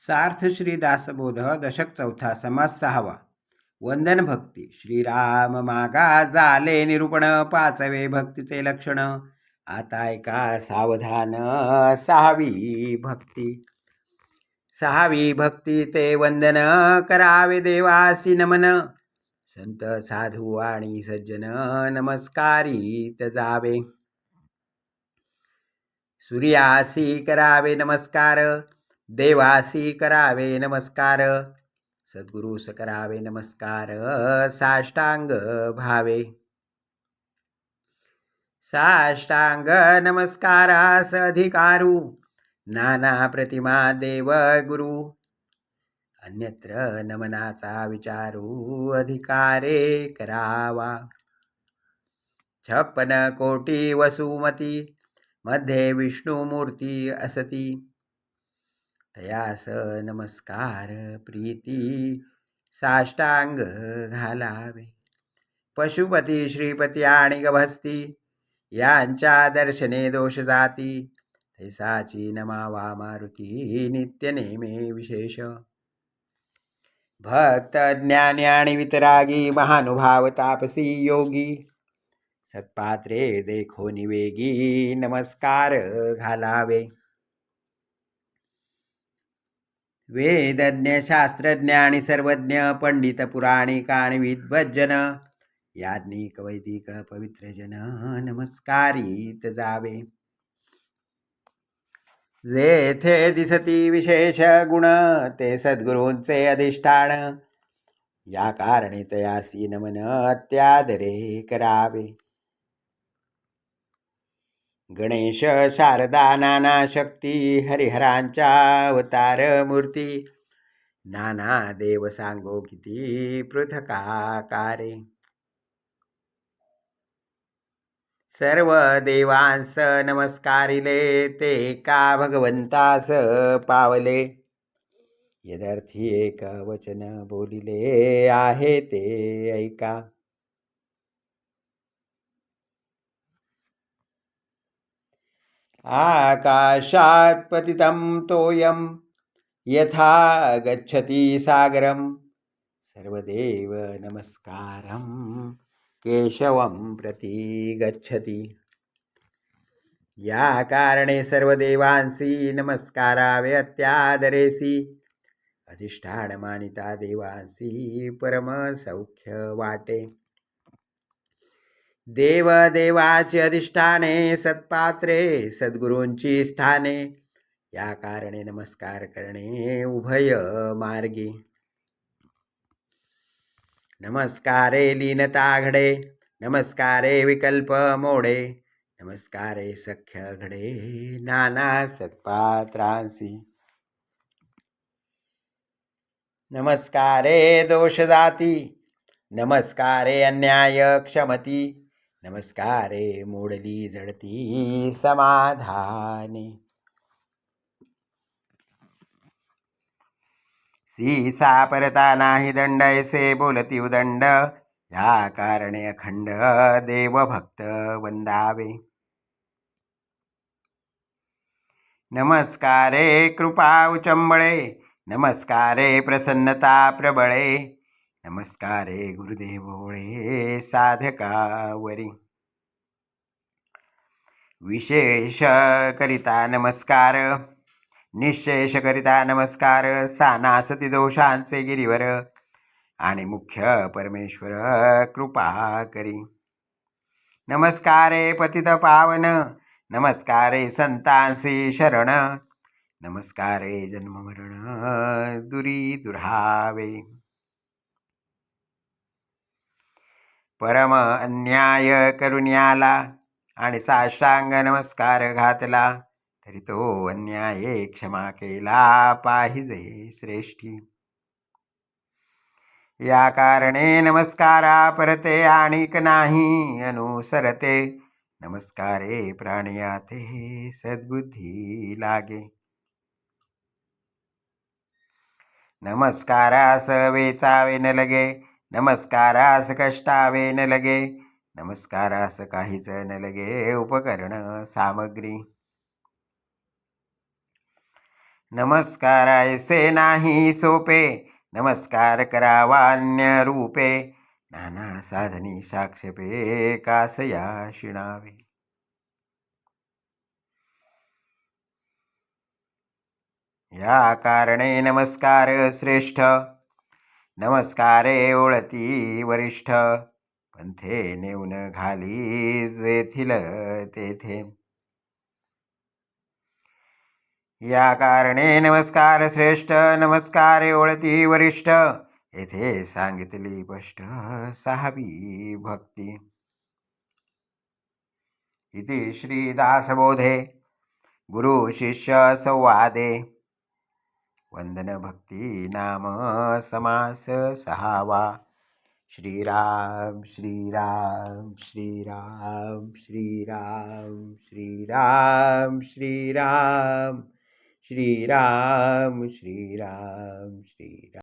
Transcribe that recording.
सार्थ श्री दासबोध दशक चौथा समास सहावा. वंदन भक्ती. श्रीराम मागा झाले निरूपण पाचवे भक्तीचे लक्षण. आता ऐका सावधान सहावी भक्ती. सहावी भक्ती ते वंदन करावे देवासी नमन. संत साधू आणि सज्जन नमस्कारीत जावे. सूर्यासी करावे नमस्कार. देवासी करावे नमस्कार. सद्गुरूस करावे नमस्कार. साष्टांग भावे. साष्टांग नमस्कारास अधिकारू नाना प्रतिमा देव गुरु अन्यत्र नमनाचा विचारू अधिकारे करावा. छप्पन कोटी वसुमती मध्ये विष्णुमूर्ती असती. तयास नमस्कार प्रीती साष्टांग घालावे. पशुपती श्रीपती आणि गभस्ती यांच्या दर्शने दोष जाती. तैसाची नमावा मारुती नित्य नेमे विशेष. भक्त ज्ञानी आणि वितरागी महानुभाव तापसी योगी. सत्पात्रे देखो निवेगी नमस्कार घालावे. वेदज्ञ शास्त्रज्ञ आणि सर्वज्ञ पंडित पुराणिक आणि विद्वज्जन। याज्ञिक वैदिक पवित्र जन नमस्कारीत जावे। जेथे दिसती विशेष गुण ते सद्गुरूंचे अधिष्ठान। या कारणे तयासी नमन अत्यादरे करावे। गणेश शारदा नाना शक्ती हरिहरांच्या अवतार मूर्ती. नाना देव सांगो किती पृथकाकारे. सर्व देवांस नमस्कारिले ते का भगवंतास पावले. यदर्थी एक वचन बोलिले आहे ते ऐका. आकाशात् पतितं तोयं यथा गच्छति सागरं सर्वदेव नमस्कारं केशवं प्रति गच्छति। या कारणे सर्वदेवांसि नमस्कारावे अत्यादरेसि। अधिष्ठानमानिता देवांसि परमसौख्यवाटे। देवदेवाचे अधिष्ठाने सत्पात्रे सद्गुरूंची स्थाने. या कारणे नमस्कार करणे उभय मार्गी. नमस्कारे लीनता घडे नमस्कारे विकल्प मोडे नमस्कारे सख्य घडे नाना सत्पात्रांसी. नमस्कारे दोषदाती नमस्कारे अन्याय क्षमती नमस्कारे मोडली जडती समाधाने. सीसा परता नाही दंड ऐसे बोलती उदंड. या कारणे अखंड देव भक्त वंदावे. नमस्कारे कृपा उचंबळे. नमस्कारे प्रसन्नता प्रबळे. नमस्कारे गुरुदेव ओळे साधकावरी. विशेष करिता नमस्कार निशेष करिता नमस्कार सानासती दोषांचे गिरीवर आणि मुख्य परमेश्वर कृपा करी. नमस्कारे पतित पावन नमस्कारे संतांसी शरण नमस्कारे जन्ममरण दुरी दुरावे. परम अन्याय करुण्याला आणि साष्टांग नमस्कार घातला. तरी तो अन्याय क्षमा केला पाहिजे श्रेष्ठी. या कारणे नमस्कारा परते आणिक नाही अनुसरते. नमस्कारे प्राणयाते सद्बुद्धी लागे. नमस्कारास वेचावे न लगे. नमस्कारास कष्टावे न लगे. नमस्कारास काहीच न लगे. उपकरण सामग्री. नमस्कारायसे नाही सोपे. नमस्कार करावान्य रूपे. नाना साधनी साक्षेपे कासया शिणावे. या कारणे नमस्कार श्रेष्ठ. नमस्कारे ओळती वरिष्ठ. पंथे नेऊन घाली जेथील तेथे. या कारणे नमस्कार श्रेष्ठ नमस्कारे ओळती वरिष्ठ. येथे सांगितली स्पष्ट सहावी भक्ती. इति श्रीदासबोधे गुरु शिष्य वंदन भक्ती नाम समास सहावा। श्रीराम श्रीराम श्रीराम श्रीराम श्रीराम श्रीराम श्रीराम श्रीराम श्रीराम।